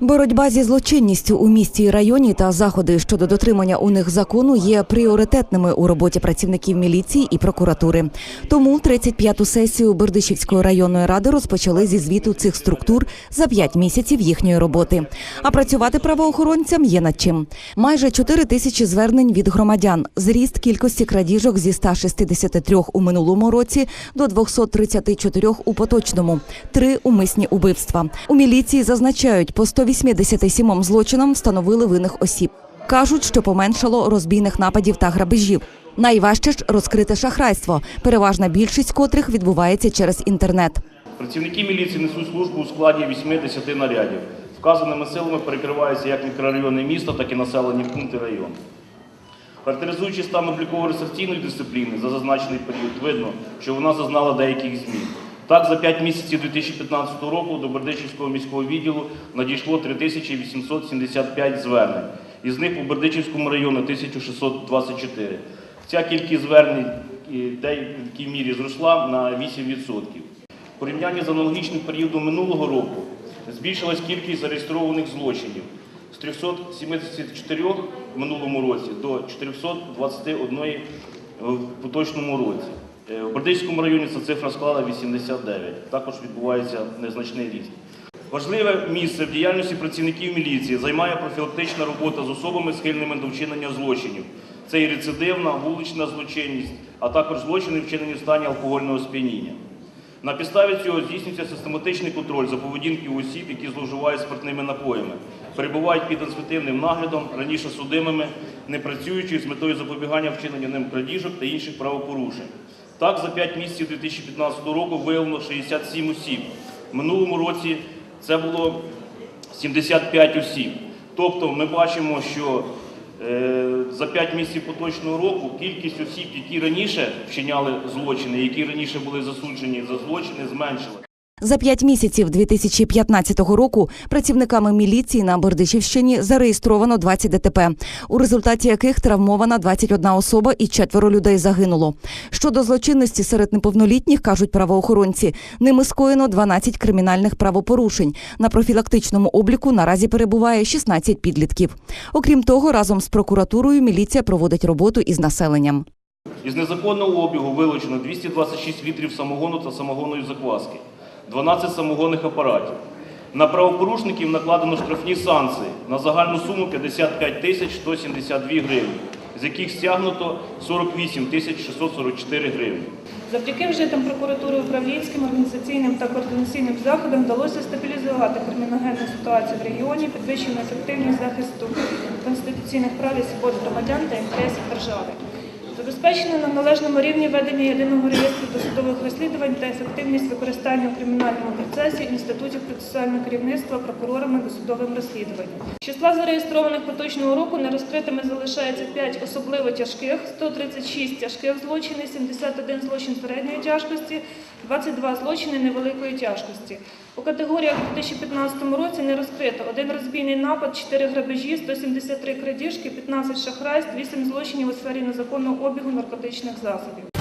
Боротьба зі злочинністю у місті і районі та заходи щодо дотримання у них закону є пріоритетними у роботі працівників міліції і прокуратури. Тому 35-ту сесію Бердичівської районної ради розпочали зі звіту цих структур за 5 місяців їхньої роботи. А працювати правоохоронцям є над чим. Майже 4 тисячі звернень від громадян. Зріст кількості крадіжок зі 163 у минулому році до 234 у поточному. Три умисні убивства. У міліції зазначають, по 187 злочинам встановили винних осіб. Кажуть, що поменшало розбійних нападів та грабежів. Найважче ж розкрите шахрайство, переважна більшість котрих відбувається через інтернет. Працівники міліції несуть службу у складі 80 нарядів. Вказаними силами перекриваються як мікрорайони міста, так і населені пункти району. Характеризуючи стан обліково-реєстраційної дисципліни за зазначений період, видно, що вона зазнала деяких змін. Так, за 5 місяців 2015 року до Бердичівського міського відділу надійшло 3875 звернень. Із них у Бердичівському районі 1624. Ця кількість звернень в деякій мірі зросла на 8%. В порівнянні з аналогічним періодом минулого року збільшилась кількість зареєстрованих злочинів з 374 в минулому році до 421 в поточному році. Е, В Бердичському районі ця цифра склала 89. Також відбувається незначний ріст. Важливе місце в діяльності працівників міліції займає профілактична робота з особами, схильними до вчинення злочинів. Це і рецидивна, вулична злочинність, а також злочини, вчинені в стані алкогольного сп'яніння. На підставі цього здійснюється систематичний контроль за поведінкою осіб, які зловживають спиртними напоями, перебувають під адміністративним наглядом, раніше судимими, не працюючи з метою запобігання вчинення ним крадіжок та інших правопорушень. Так, за 5 місяців 2015 року виявлено 67 осіб. В минулому році це було 75 осіб. Тобто ми бачимо, що е, за 5 місяців поточного року кількість осіб, які раніше вчиняли злочини, які раніше були засуджені за злочини, зменшила. За п'ять місяців 2015 року працівниками міліції на Бердичівщині зареєстровано 20 ДТП, у результаті яких травмована 21 особа і четверо людей загинуло. Щодо злочинності серед неповнолітніх, кажуть правоохоронці, ними скоєно 12 кримінальних правопорушень. На профілактичному обліку наразі перебуває 16 підлітків. Окрім того, разом з прокуратурою міліція проводить роботу із населенням. Із незаконного обігу вилучено 226 літрів самогону та самогонної закваски, 12 самогонних апаратів. На правопорушників накладено штрафні санкції на загальну суму 55 тисяч 172 гривні, з яких стягнуто 48 тисяч 644 гривні. Завдяки вжитим прокуратури управлінським, організаційним та координаційним заходам вдалося стабілізувати криміногенну ситуацію в регіоні, підвищено ефективність захисту конституційних прав і свобод громадян та інтересів держави. Забезпечено на належному рівні ведення єдиного реєстру досудових розслідувань та ефективність використання у кримінальному процесі інститутів процесуального керівництва прокурорами досудовим розслідуванням. Числа зареєстрованих поточного року нерозкритими залишається 5 особливо тяжких, 136 тяжких злочинів, 71 злочин середньої тяжкості, 22 злочини невеликої тяжкості. У категоріях у 2015 році не розкрито один розбійний напад, 4 грабежі, 173 крадіжки, 15 шахрайств, 8 злочинів у сфері незаконного обігу наркотичних засобів.